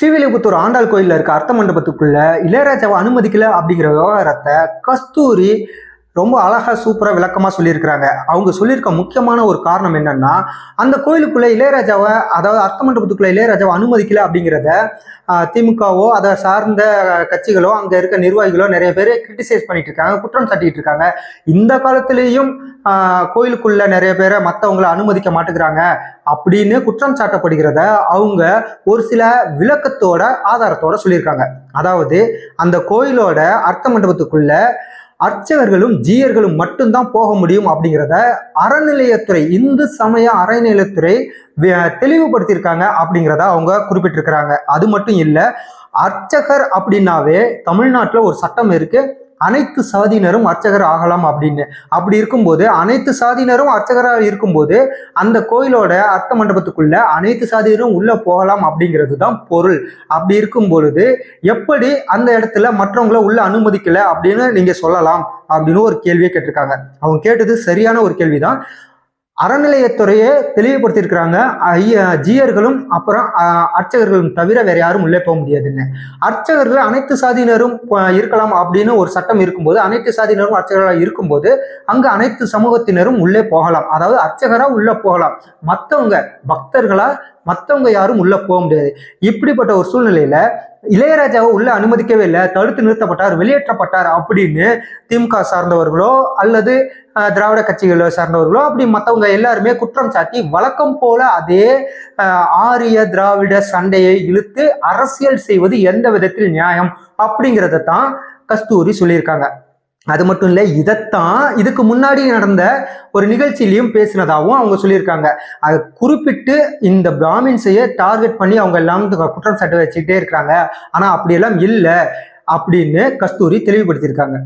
ஸ்ரீவில்லிபுத்தூர் ஆண்டாள் கோயிலில் இருக்க அர்த்த மண்டபத்துக்குள்ள இளையராஜாவை அனுமதிக்கல அப்படிங்கிற விவகாரத்தை கஸ்தூரி ரொம்ப அழகாக சூப்பராக விளக்கமாக சொல்லியிருக்கிறாங்க. அவங்க சொல்லியிருக்க முக்கியமான ஒரு காரணம் என்னன்னா அந்த கோயிலுக்குள்ளே இளையராஜாவை அதாவது அர்த்த மண்டபத்துக்குள்ளே இளையராஜாவை அனுமதிக்கல அப்படிங்கிறத திமுகவோ அதை சார்ந்த கட்சிகளோ அங்கே இருக்க நிர்வாகிகளோ நிறைய பேர் கிரிட்டிசைஸ் பண்ணிட்டு இருக்காங்க குற்றம் சாட்டிட்டு இருக்காங்க இந்த காலத்திலேயும் கோயிலுக்குள்ள நிறைய பேரை மற்றவங்களை அனுமதிக்க மாட்டேங்கிறாங்க அப்படின்னு குற்றம் சாட்டப்படுகிறத அவங்க ஒரு சில விளக்கத்தோட ஆதாரத்தோட சொல்லியிருக்காங்க. அதாவது அந்த கோயிலோட அர்த்த மண்டபத்துக்குள்ள அர்ச்சகர்களும் ஜீயர்களும் மட்டும்தான் போக முடியும் அப்படிங்கிறத அறநிலையத்துறை இந்து சமய அறநிலையத்துறை தெளிவுபடுத்தியிருக்காங்க அப்படிங்கிறத அவங்க குறிப்பிட்டிருக்கிறாங்க. அது மட்டும் இல்லை அர்ச்சகர் அப்படின்னாவே தமிழ்நாட்டில் ஒரு சட்டம் இருக்கு. அனைத்து சாதியினரும் அர்ச்சகர் ஆகலாம் அப்படின்னு. அப்படி இருக்கும்போது அனைத்து சாதியினரும் அர்ச்சகராக இருக்கும்போது அந்த கோயிலோட அர்த்த மண்டபத்துக்குள்ள அனைத்து சாதியினரும் உள்ள போகலாம் அப்படிங்கிறது தான் பொருள். அப்படி இருக்கும் பொழுது எப்படி அந்த இடத்துல மற்றவங்கள உள்ள அனுமதிக்கல அப்படின்னு நீங்க சொல்லலாம் அப்படின்னு ஒரு கேள்வியை கேட்டிருக்காங்க. அவங்க கேட்டது சரியான ஒரு கேள்விதான். அறநிலையத்துறையே தெளிவுபடுத்தியிருக்கிறாங்க. ஐய ஜீயர்களும் அப்புறம் அர்ச்சகர்களும் தவிர வேற யாரும் உள்ளே போக முடியாதுன்னு அர்ச்சகர்கள் அனைத்து சாதியினரும் இருக்கலாம் அப்படின்னு ஒரு சட்டம் இருக்கும்போது அனைத்து சாதியினரும் அர்ச்சகர்களாக இருக்கும்போது அங்கே அனைத்து சமூகத்தினரும் உள்ளே போகலாம். அதாவது அர்ச்சகராக உள்ளே போகலாம். மற்றவங்க பக்தர்களா மற்றவங்க யாரும் உள்ளே போக முடியாது. இப்படிப்பட்ட ஒரு சூழ்நிலையில இளையராஜாவை உள்ள அனுமதிக்கவே இல்லை தடுத்து நிறுத்தப்பட்டார் வெளியேற்றப்பட்டார் அப்படின்னு திமுக சார்ந்தவர்களோ அல்லது திராவிட கட்சிகளை சார்ந்தவர்களோ அப்படி மற்றவங்க எல்லாருமே குற்றம் சாட்டி வழக்கம் போல அதே ஆரிய திராவிட சண்டையை இழுத்து அரசியல் செய்வது எந்த விதத்தில் நியாயம் அப்படிங்கிறத தான் கஸ்தூரி சொல்லியிருக்காங்க. அது மட்டும் இல்லை இதைத்தான் இதுக்கு முன்னாடி நடந்த ஒரு நிகழ்ச்சியிலையும் பேசினதாகவும் அவங்க சொல்லியிருக்காங்க. அதை குறிப்பிட்டு இந்த பிராமின்ஸையே டார்கெட் பண்ணி அவங்க எல்லாம் குற்றம் சாட்டு வச்சுக்கிட்டே இருக்கிறாங்க. ஆனால் அப்படியெல்லாம் இல்லை அப்படின்னு கஸ்தூரி தெளிவுபடுத்தியிருக்காங்க.